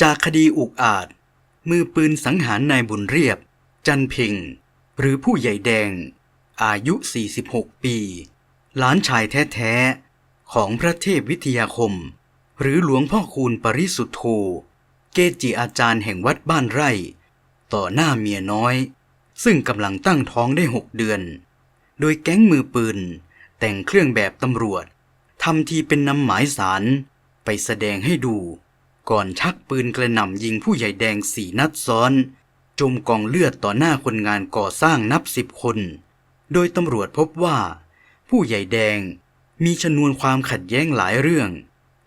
จากคดีอุกอาจ มือปืนสังหารนายบุญเรียบ จันเพ็งหรือผู้ใหญ่แดง อายุ 46 ปี หลานชายแท้ๆ ของพระเทพวิทยาคม หรือหลวงพ่อคูณปริสุทธโธเกจิอาจารย์แห่งวัดบ้านไร่ ต่อหน้าเมียน้อย ซึ่งกำลังตั้งท้องได้หกเดือน โดยแก๊งมือปืน แต่งเครื่องแบบตำรวจทำทีเป็นนำหมายสารไปแสดงให้ดู ก่อนชักปืนกระหน่ำยิงผู้ใหญ่แดงสี่นัดซ้อน จมกองเลือดต่อหน้าคนงานก่อสร้างนับสิบคน โดยตำรวจพบว่า ผู้ใหญ่แดงมีชนวนความขัดแย้งหลายเรื่อง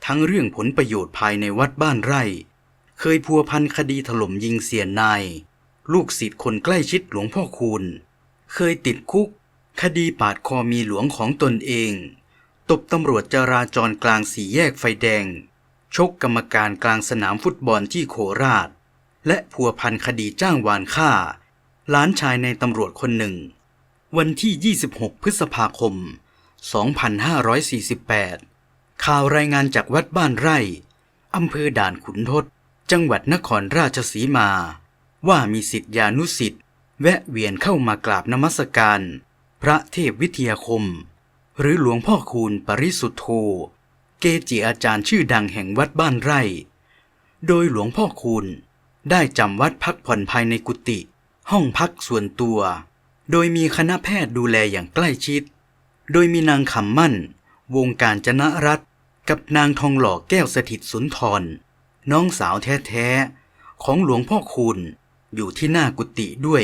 ทั้งเรื่องผลประโยชน์ภายในวัดบ้านไร่ เคยพัวพันคดีถล่มยิงเสียนาย ลูกศิษย์คนใกล้ชิดหลวงพ่อคูณ เคยติดคุก คดีปาดคอมีหลวงของตนเอง ตบตำรวจจราจรกลางสี่แยกไฟแดง ชกกรรมการกลางสนามฟุตบอลที่โคราช และพัวพันคดีจ้างวานฆ่าหลานชายในตำรวจคนหนึ่ง วันที่ 26 พฤษภาคม 2548 ข่าวรายงานจากวัดบ้านไร่อำเภอด่านขุนทด จังหวัดนครราชสีมา ว่ามีสิทธิานุสิทธิ์แวะเวียนเข้ามากราบนมัสการ พระเทพวิทยาคม หรือหลวงพ่อคูณปริสุทธโธ เกจิอาจารย์ชื่อดังแห่งวัดบ้านไร่ โดยหลวงพ่อคูณได้จำวัดพักผ่อนภายในกุฏิห้องพักส่วนตัว โดยมีคณะแพทย์ดูแลอย่างใกล้ชิด โดยมีนางคำมั่น วงการจนะรัตกับนางทองหล่อแก้วสถิตสุนทร น้องสาวแท้ๆ ของหลวงพ่อคูณอยู่ที่หน้ากุฏิด้วย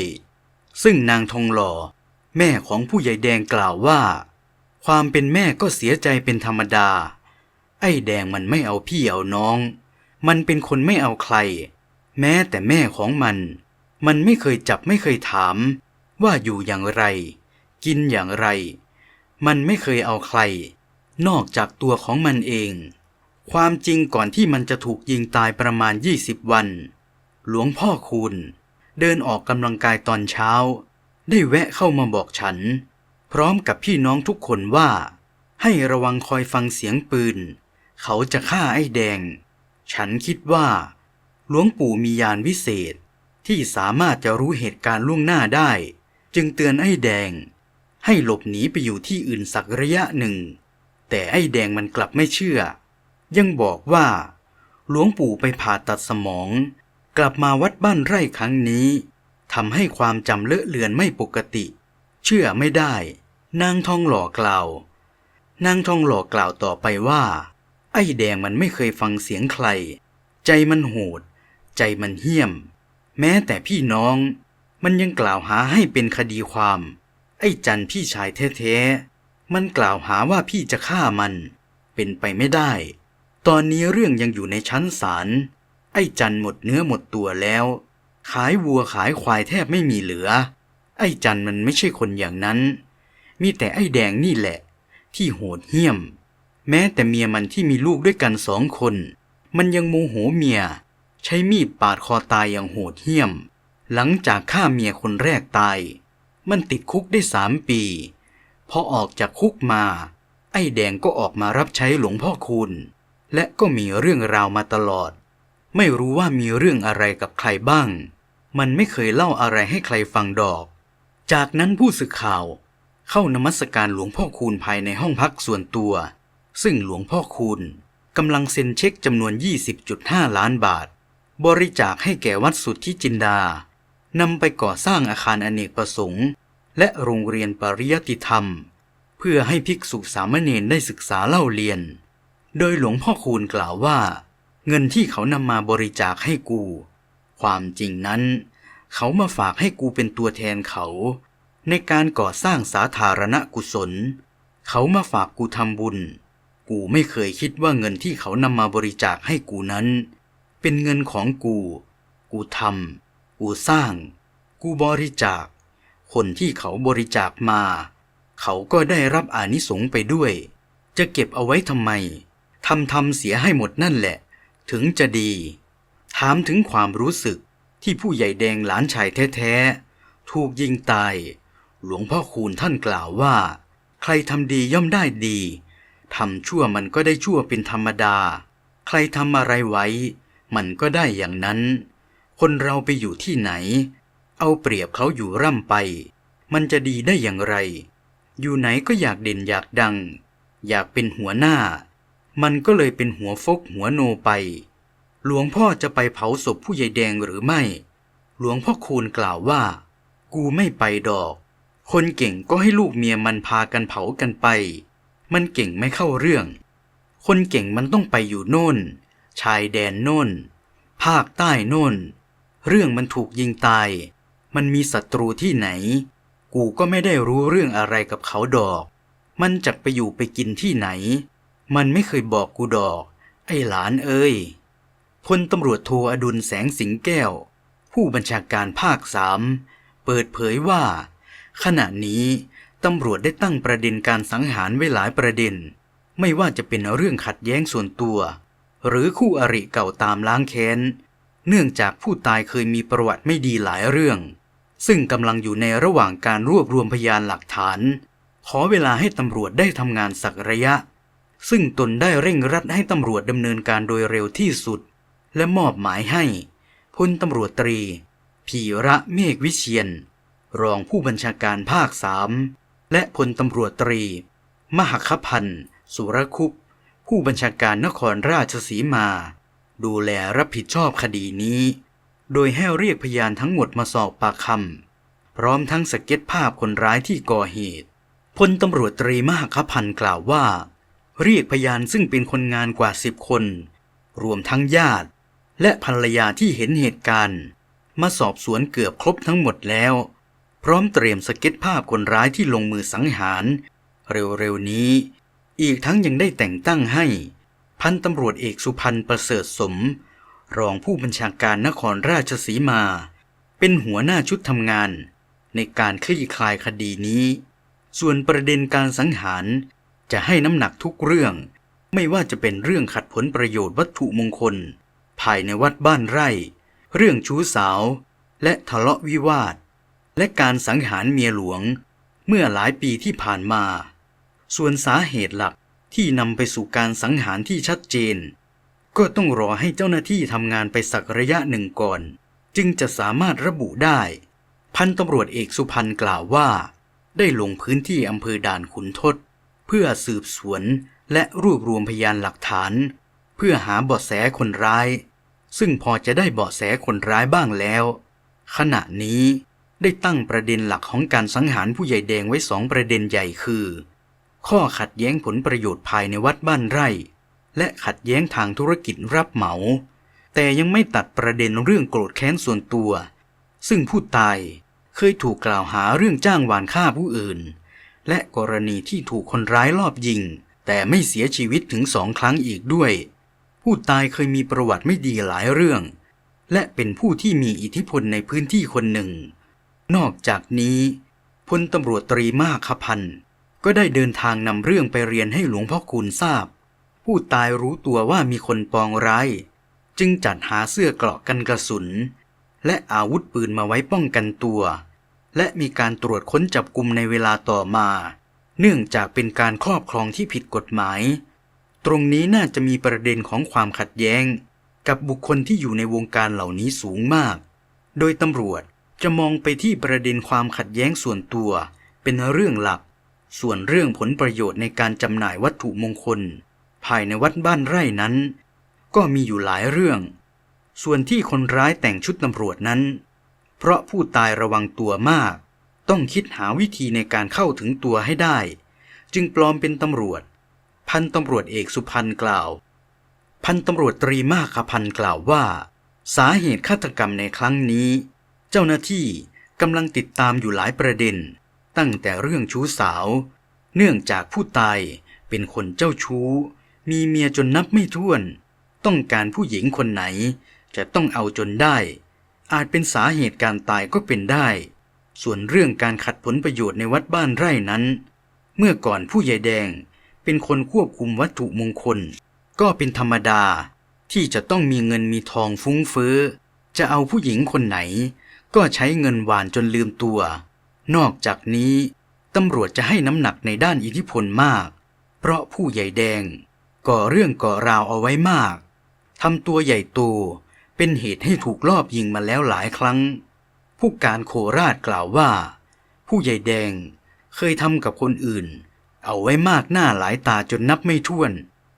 ซึ่งนางทองหล่อ แม่ของผู้ใหญ่แดงกล่าวว่า ความเป็นแม่ก็เสียใจเป็นธรรมดา ไอ้แดงมันไม่เอาพี่เอาน้อง มันเป็นคนไม่เอาใคร แม้แต่แม่ของมัน มันไม่เคยจับไม่เคยถาม ว่าอยู่อย่างไร กินอย่างไร มันไม่เคยเอาใคร นอกจากตัวของมันเอง ความจริงก่อนที่มันจะถูกยิงตายประมาณ 20 วัน หลวงพ่อคูณ เดินออกกำลังกายตอนเช้า ได้แวะเข้ามาบอกฉัน พร้อมกับพี่น้องทุกคนว่าให้ระวังคอยฟังเสียงปืน เขาจะฆ่าไอ้แดง ฉันคิดว่า หลวงปู่มียานวิเศษที่สามารถจะรู้เหตุการณ์ล่วงหน้าได้ จึงเตือนไอ้แดง ให้หลบหนีไปอยู่ที่อื่นสักระยะหนึ่ง แต่ไอ้แดงมันกลับไม่เชื่อ ยังบอกว่า หลวงปู่ไปผ่าตัดสมอง กลับมาวัดบ้านไร่ครั้งนี้ทำให้ความจำเลอะเลือนไม่ปกติ เชื่อไม่ได้ นางทองหล่อกล่าว นางทองหล่อกล่าวต่อไปว่า ไอ้แดงมันไม่เคยฟังเสียงใคร ใจมันโหด ใจมันเหี้ยม แม้แต่พี่น้อง มันยังกล่าวหาให้เป็นคดีความ ไอ้จันพี่ชายแท้ๆ มันกล่าวหาว่าพี่จะฆ่ามัน เป็นไปไม่ได้ ตอนนี้เรื่องยังอยู่ในชั้นศาล ไอ้จันหมดเนื้อหมดตัวแล้ว ขายวัวขายควายแทบไม่มีเหลือ ไอ้จันมันไม่ใช่คนอย่างนั้น มีแต่ไอ้แดงนี่แหละ ที่โหดเหี้ยม แม้แต่เมียมันที่มีลูกด้วยกันสองคน มันยังโมโหเมีย ใช้มีดปาดคอตายอย่างโหดเหี้ยม หลังจากฆ่าเมียคนแรกตาย มันติดคุกได้สามปี พอออกจากคุกมา ไอ้แดงก็ออกมารับใช้หลวงพ่อคูณและก็มีเรื่องราวมาตลอด ไม่รู้ว่ามีเรื่องอะไรกับใครบ้าง มันไม่เคยเล่าอะไรให้ใครฟังดอก จากนั้นผู้สื่อข่าว เข้านมัสการหลวงพ่อคูณภายในห้องพักส่วนตัว ซึ่งหลวงพ่อคูณกำลังเซ็นเช็คจำนวน 20.5 ล้านบาท บริจาคให้แก่วัดสุทธิจินดานำไปก่อสร้างอาคารอเนกประสงค์ และโรงเรียนปริยติธรรม เพื่อให้ภิกษุสามเณรได้ศึกษาเล่าเรียน โดยหลวงพ่อคูณกล่าวว่า เงินที่เขานำมาบริจาคให้กู ความจริงนั้น เขามาฝากให้กูเป็นตัวแทนเขา ในการก่อสร้างสาธารณกุศล เขามาฝากกูทำบุญ กูไม่เคยคิดว่าเงินที่เขานำมาบริจาคให้กูนั้น เป็นเงินของกู กูทำกูสร้าง กูบริจาค คนที่เขาบริจาคมา เขาก็ได้รับอานิสงส์ไปด้วย จะเก็บเอาไว้ทำไมทำทำเสียให้หมดนั่นแหละ ถึงจะดี ถามถึงความรู้สึกที่ผู้ใหญ่แดงหลานชายแท้ๆ ถูกยิงตาย หลวงพ่อคูณท่านกล่าวว่า ใครทำดีย่อมได้ดี ทำชั่วมันก็ได้ชั่วเป็นธรรมดา ใครทำอะไรไว้ มันก็ได้อย่างนั้น คนเราไปอยู่ที่ไหน เอาเปรียบเขาอยู่ร่ำไป มันจะดีได้อย่างไร อยู่ไหนก็อยากเด่นอยากดัง อยากเป็นหัวหน้า มันก็เลยเป็นหัวฟกหัวโนไป หลวงพ่อจะไปเผาศพผู้ใหญ่แดงหรือไม่ หลวงพ่อคูณกล่าวว่า กูไม่ไปดอก คนเก่งก็ให้ลูกเมียมันพากันเผากันไป มันเก่งไม่เข้าเรื่อง คนเก่งมันต้องไปอยู่โน่น ชายแดนโน่น ภาคใต้โน่น เรื่องมันถูกยิงตาย มันมีศัตรูที่ไหน กูก็ไม่ได้รู้เรื่องอะไรกับเขาดอก มันจะไปอยู่ไปกินที่ไหน มันไม่เคยบอกกูดอก ไอ้หลานเอ้ยพลตำรวจโทอดุลแสงสิงแก้ว ผู้บัญชาการภาคสามเปิดเผยว่า ขณะนี้ ตำรวจได้ตั้งประเด็นการสังหารไว้หลายประเด็น ไม่ว่าจะเป็นเรื่องขัดแย้งส่วนตัว หรือคู่อริเก่าตามล้างแค้น เนื่องจากผู้ตายเคยมีประวัติไม่ดีหลายเรื่อง ซึ่งกำลังอยู่ในระหว่างการรวบรวมพยานหลักฐาน ขอเวลาให้ตำรวจได้ทำงานสักระยะ ซึ่งตนได้เร่งรัดให้ตำรวจดำเนินการโดยเร็วที่สุด และมอบหมายให้พลตำรวจตรีพีระเมฆวิเชียน รองผู้บัญชาการภาคสาม และพลตำรวจตรี มหคพันธ์ สุรคุป ผู้บัญชาการนครราชสีมา ดูแลรับผิดชอบคดีนี้ โดยให้เรียกพยานทั้งหมดมาสอบปากคำพร้อมทั้งสเก็ตภาพคนร้ายที่ก่อเหตุพลตำรวจตรีมหคพันธ์กล่าวว่า เรียกพยานซึ่งเป็นคนงานกว่าสิบคน รวมทั้งญาติ และภรรยาที่เห็นเหตุการณ์ มาสอบสวนเกือบครบทั้งหมดแล้ว พร้อมเตรียมสเก็ตภาพคนร้ายที่ลงมือสังหาร เร็วๆนี้ อีกทั้งยังได้แต่งตั้งให้ พันตำรวจเอกสุพันธ์ประเสริฐสม รองผู้บัญชาการนครราชสีมา เป็นหัวหน้าชุดทำงาน ในการคลี่คลายคดีนี้ ส่วนประเด็นการสังหารจะให้น้ำหนักทุกเรื่อง ไม่ว่าจะเป็นเรื่องขัดผลประโยชน์วัตถุมงคล ภายในวัดบ้านไร่ เรื่องชู้สาว และทะเลาะวิวาท และการสังหารเมียหลวงเมื่อหลายปีที่ผ่านมา ส่วนสาเหตุหลักที่นำไปสู่การสังหารที่ชัดเจน ก็ต้องรอให้เจ้าหน้าที่ทำงานไปสักระยะหนึ่งก่อน จึงจะสามารถระบุได้ พันตำรวจเอกสุพันธ์กล่าวว่า ได้ลงพื้นที่อำเภอด่านขุนทด เพื่อสืบสวนและรวบรวมพยานหลักฐาน เพื่อหาเบาะแสคนร้าย ซึ่งพอจะได้เบาะแสคนร้ายบ้างแล้ว ขณะนี้ ได้ตั้งประเด็นหลักของการสังหารผู้ใหญ่แดงไว้สองประเด็นใหญ่คือ ข้อขัดแย้งผลประโยชน์ภายในวัดบ้านไร่ และขัดแย้งทางธุรกิจรับเหมา แต่ยังไม่ตัดประเด็นเรื่องโกรธแค้นส่วนตัว ซึ่งผู้ตายเคยถูกกล่าวหาเรื่องจ้างวานฆ่าผู้อื่น และกรณีที่ถูกคนร้ายลอบยิง แต่ไม่เสียชีวิตถึงสองครั้งอีกด้วย ผู้ตายเคยมีประวัติไม่ดีหลายเรื่อง และเป็นผู้ที่มีอิทธิพลในพื้นที่คนหนึ่ง นอกจากนี้พลตำรวจตรีมากขพันธ์ก็ได้เดินทางนำเรื่องไปเรียนให้หลวงพ่อคูณทราบ ผู้ตายรู้ตัวว่ามีคนปองร้าย จึงจัดหาเสื้อเกราะกันกระสุน และอาวุธปืนมาไว้ป้องกันตัว และมีการตรวจค้นจับกลุ่มในเวลาต่อมา เนื่องจากเป็นการครอบครองที่ผิดกฎหมาย ตรงนี้น่าจะมีประเด็นของความขัดแย้ง กับบุคคลที่อยู่ในวงการเหล่านี้สูงมาก โดยตำรวจ จะมองไปที่ประเด็นความขัดแย้งส่วนตัว เป็นเรื่องหลัก ส่วนเรื่องผลประโยชน์ในการจำหน่ายวัตถุมงคล ภายในวัดบ้านไร่นั้น ก็มีอยู่หลายเรื่อง ส่วนที่คนร้ายแต่งชุดตำรวจนั้น เพราะผู้ตายระวังตัวมาก ต้องคิดหาวิธีในการเข้าถึงตัวให้ได้ จึงปลอมเป็นตำรวจ พันตำรวจเอกสุพันธ์กล่าว พันตำรวจตรีมากขพันธ์กล่าวว่า สาเหตุฆาตกรรมในครั้งนี้ เจ้าหน้าที่กำลังติดตามอยู่หลายประเด็น ตั้งแต่เรื่องชู้สาว เนื่องจากผู้ตายเป็นคนเจ้าชู้ มีเมียจนนับไม่ถ้วน ต้องการผู้หญิงคนไหน จะต้องเอาจนได้ อาจเป็นสาเหตุการตายก็เป็นได้ ส่วนเรื่องการขัดผลประโยชน์ในวัดบ้านไร่นั้น เมื่อก่อนผู้ใหญ่แดงเป็นคนควบคุมวัตถุมงคล ก็เป็นธรรมดาที่จะต้องมีเงินมีทองฟุ้งเฟ้อจะเอาผู้หญิงคนไหน ก็ใช้เงินหวานจนลืมตัว นอกจากนี้ตำรวจจะให้น้ำหนักในด้านอิทธิพลมาก เพราะผู้ใหญ่แดง ก่อเรื่องก่อราวเอาไว้มากทำตัวใหญ่โตเป็นเหตุให้ถูกลอบยิงมาแล้วหลายครั้ง ผู้การโคราชกล่าวว่า ผู้ใหญ่แดงเคยทำกับคนอื่น เอาไว้มากหน้าหลายตาจนนับไม่ถ้วน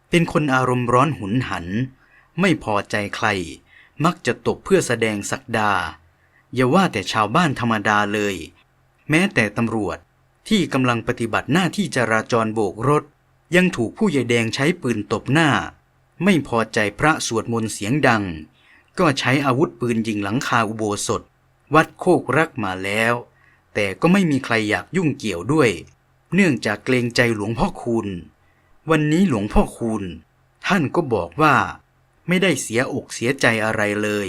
เป็นคนอารมณ์ร้อนหุนหัน ไม่พอใจใคร มักจะตบเพื่อแสดงศักดา อย่าว่าแต่ชาวบ้านธรรมดาเลย แม้แต่ตำรวจที่กำลังปฏิบัติหน้าที่จราจรโบกรถ ยังถูกผู้ใหญ่แดงใช้ปืนตบหน้า ไม่พอใจพระสวดมนต์เสียงดัง ก็ใช้อาวุธปืนยิงหลังคาอุโบสถ วัดโคกรักมาแล้ว แต่ก็ไม่มีใครอยากยุ่งเกี่ยวด้วย เนื่องจากเกรงใจหลวงพ่อคูณวันนี้หลวงพ่อคูณท่านก็บอกว่า ไม่ได้เสียอกเสียใจอะไรเลย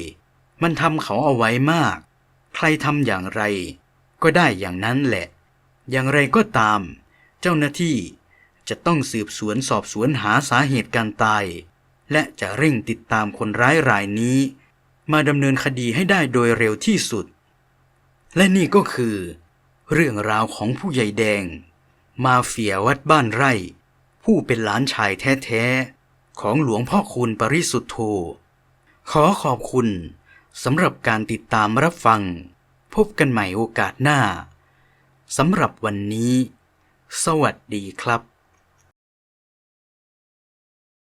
มันทำเขาเอาไว้มาก ใครทำอย่างไร ก็ได้อย่างนั้นแหละ อย่างไรก็ตาม เจ้าหน้าที่จะต้องสืบสวนสอบสวนหาสาเหตุการตาย และจะเร่งติดตามคนร้ายรายนี้ มาดำเนินคดีให้ได้โดยเร็วที่สุด และนี่ก็คือ เรื่องราวของผู้ใหญ่แดง มาเฟียวัดบ้านไร่ ผู้เป็นหลานชายแท้ๆ ของหลวงพ่อคูณปริสุทธโธขอขอบคุณ สำหรับการติดตามรับฟัง พบกันใหม่โอกาสหน้า สำหรับวันนี้ สวัสดีครับ